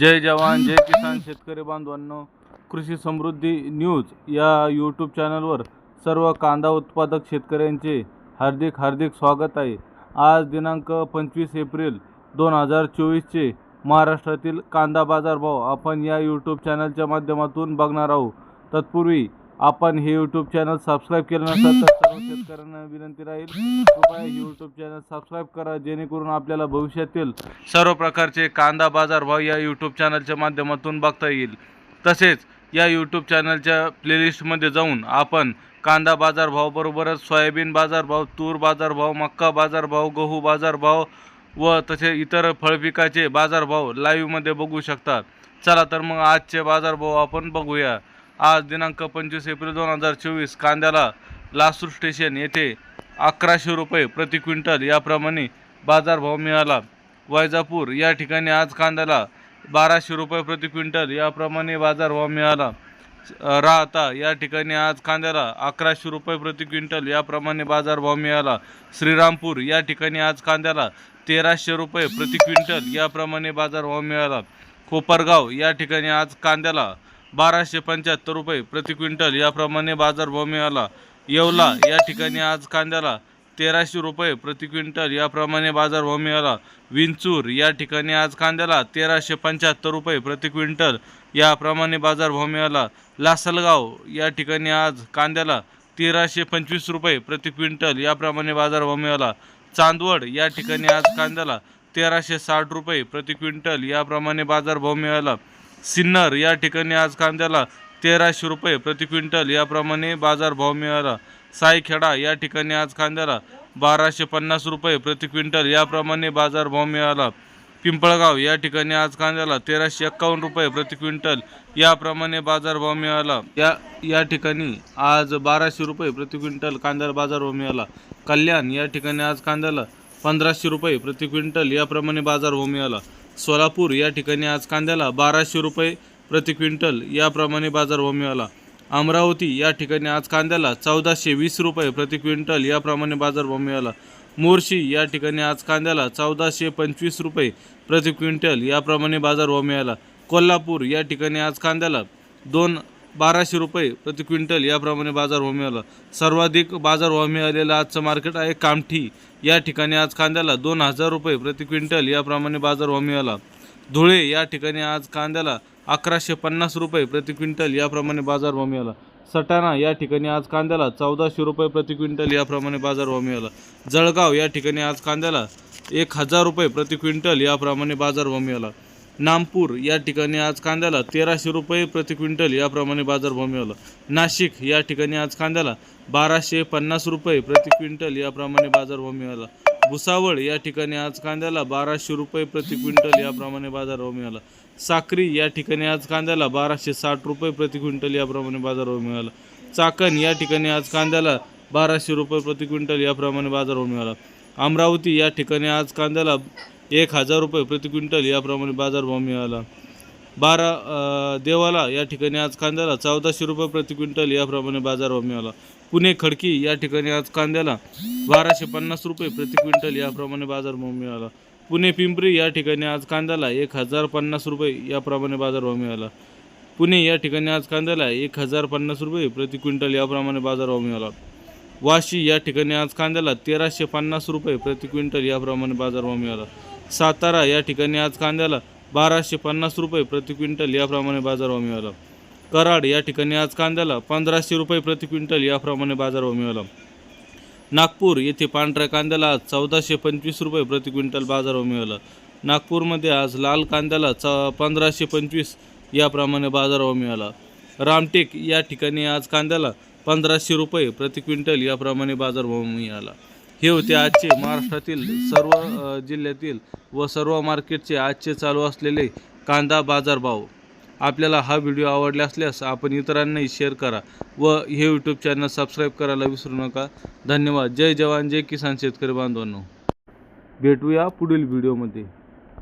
जय जवान जय किसान शेतकरी बांधवांनो. कृषी समृद्धी न्यूज या यूट्यूब चॅनलवर सर्व कांदा उत्पादक शेतकऱ्यांचे हार्दिक हार्दिक स्वागत आहे. आज दिनांक पंचवीस एप्रिल दोन हजार चोवीसचे महाराष्ट्रातील कांदा बाजारभाव आपण या यूट्यूब चॅनलच्या माध्यमातून बघणार आहोत. तत्पूर्वी आपण हे यूट्यूब चॅनल सबस्क्राईब केलं नसेल तर सर्व शेतकऱ्यांना विनंती राहील. कृपया हे यूट्यूब चॅनल सबस्क्राईब करा जेणेकरून आपल्याला भविष्यातील सर्व प्रकारचे कांदा बाजारभाव या यूट्यूब चॅनलच्या माध्यमातून बघता येईल. तसेच या यूट्यूब चॅनलच्या प्लेलिस्टमध्ये जाऊन आपण कांदा बाजारभावबरोबरच सोयाबीन बाजारभाव तूर बाजारभाव मक्का बाजारभाव गहू बाजारभाव व तसे इतर फळपिकाचे बाजारभाव लाईव्हमध्ये बघू शकतात चला तर मग आजचे बाजारभाव आपण बघूया. आज दिनांक पंचवीस एप्रिल दोन हजार चोवीस कांद्याला लासूर स्टेशन येथे अकराशे रुपये प्रति क्विंटल याप्रमाणे बाजारभाव मिळाला. वैजापूर या ठिकाणी आज कांद्याला बाराशे रुपये प्रति क्विंटल याप्रमाणे बाजारभाव मिळाला. राहता या ठिकाणी आज कांद्याला अकराशे रुपये प्रति क्विंटल याप्रमाणे बाजारभाव मिळाला. श्रीरामपूर या ठिकाणी आज कांद्याला तेराशे रुपये प्रति क्विंटल याप्रमाणे बाजारभाव मिळाला. कोपरगाव या ठिकाणी आज कांद्याला बाराशे पंच्याहत्तर रुपये प्रति क्विंटल याप्रमाणे बाजारभाव मिळाला. येवला या ठिकाणी आज कांद्याला तेराशे रुपये प्रति क्विंटल याप्रमाणे बाजारभाव मिळाला. विंचूर या ठिकाणी आज कांद्याला तेराशे पंच्याहत्तर रुपये प्रति क्विंटल याप्रमाणे बाजारभाव मिळाला. लासलगाव या ठिकाणी आज कांद्याला तेराशे पंचवीस रुपये प्रति क्विंटल याप्रमाणे बाजारभाव मिळाला. चांदवड या ठिकाणी आज कांद्याला तेराशे साठ रुपये प्रति क्विंटल याप्रमाणे बाजारभाव मिळाला. सिन्नर या ठिकाणी आज कांद्याला तेराशे रुपये प्रति क्विंटल याप्रमाणे बाजारभाव मिळाला. सायखेडा या ठिकाणी आज कांद्याला बाराशे पन्नास रुपये प्रति क्विंटल याप्रमाणे बाजारभाव मिळाला. पिंपळगाव या ठिकाणी आज कांद्याला तेराशे एक्कावन्न रुपये प्रति क्विंटल याप्रमाणे बाजारभाव मिळाला. या या ठिकाणी आज बाराशे रुपये प्रति क्विंटल कांद्याला बाजारभाव मिळाला. कल्याण या ठिकाणी आज कांद्याला पंधराशे रुपये प्रति क्विंटल याप्रमाणे बाजारभाव मिळाला सोलापूर या ठिकाणी आज कांद्याला बाराशे रुपये प्रति क्विंटल याप्रमाणे बाजारभाव मिळाला अमरावती या ठिकाणी आज कांद्याला चौदाशे वीस रुपये प्रति क्विंटल याप्रमाणे बाजारभाव मिळाला मोर्शी या ठिकाणी आज कांद्याला चौदाशे पंचवीस रुपये प्रति क्विंटल याप्रमाणे बाजारभाव मिळाला कोल्हापूर या ठिकाणी आज कांद्याला दोन बाराशे रुपये प्रति क्विंटल याप्रमाणे बाजारभाव मिळाला. सर्वाधिक बाजारभाव मिळालेला आजचं मार्केट आहे कामठी. या ठिकाणी आज कांद्याला दोन हजार रुपये प्रति क्विंटल याप्रमाणे बाजारभाव मिळाला. धुळे या ठिकाणी आज कांद्याला अकराशे पन्नास रुपये प्रति क्विंटल याप्रमाणे बाजारभाव मिळाला. सटाणा या ठिकाणी आज कांद्याला चौदाशे रुपये प्रति क्विंटल याप्रमाणे बाजारभाव मिळाला. जळगाव या ठिकाणी आज कांद्याला एक हजार रुपये प्रति क्विंटल याप्रमाणे बाजारभाव मिळाला. नामपूर या ठिकाणी आज कांद्याला तेराशे रुपये प्रति क्विंटल याप्रमाणे बाजारभाव मिळाला. नाशिक या ठिकाणी आज कांद्याला बाराशे पन्नास रुपये प्रति क्विंटल याप्रमाणे बाजारभाव मिळाला. भुसावळ या ठिकाणी आज कांद्याला बाराशे रुपये प्रति क्विंटल याप्रमाणे बाजारभाव मिळाला. साक्री या ठिकाणी आज कांद्याला बाराशे साठ रुपये प्रति क्विंटल याप्रमाणे बाजारभाव मिळाला. चाकण या ठिकाणी आज कांद्याला बाराशे रुपये प्रति क्विंटल याप्रमाणे बाजारभाव मिळाला. अमरावती या ठिकाणी आज कांद्याला एक हजार रुपये प्रति क्विंटल याप्रमाणे बाजारभाव मिळाला. बारा देवाला या ठिकाणी आज कांद्याला चौदाशे रुपये प्रति क्विंटल याप्रमाणे बाजारभाव मिळाला. पुणे खडकी या ठिकाणी आज कांद्याला बाराशे पन्नास रुपये प्रति क्विंटल याप्रमाणे बाजारभाव मिळाला. पुणे पिंपरी या ठिकाणी आज कांद्याला एक हजार पन्नास रुपये याप्रमाणे बाजारभाव मिळाला. पुणे या ठिकाणी आज कांद्याला एक हजार पन्नास रुपये प्रति क्विंटल याप्रमाणे बाजारभाव मिळाला. वाशी या ठिकाणी आज कांद्याला तेराशे पन्नास रुपये प्रति क्विंटल याप्रमाणे बाजारभाव मिळाला. सातारा या ठिकाणी आज कांद्याला बाराशे पन्नास रुपये प्रति क्विंटल याप्रमाणे बाजारभाव मिळाला. कराड या ठिकाणी आज कांद्याला पंधराशे रुपये प्रति क्विंटल याप्रमाणे बाजारभाव मिळाला. नागपूर येथे पांढऱ्या कांद्याला आज चौदाशे पंचवीस रुपये प्रति क्विंटल बाजारभाव मिळाला. नागपूरमध्ये आज लाल कांद्याला च पंधराशे पंचवीस याप्रमाणे बाजारभाव मिळाला. रामटेक या ठिकाणी आज कांद्याला पंधराशे रुपये प्रति क्विंटल याप्रमाणे बाजारभाव मिळाला. हे होते आजचे महाराष्ट्रातील सर्व जिल्ह्यातील व सर्व मार्केटचे आजचे चालू असलेले कांदा बाजारभाव आपल्याला हा व्हिडिओ आवडला असल्यास आपण इतरांनाही शेअर करा व हे यूट्यूब चॅनल सबस्क्राईब करायला विसरू नका. धन्यवाद. जय जवान जय किसान शेतकरी बांधवांनो. भेटूया पुढील व्हिडिओमध्ये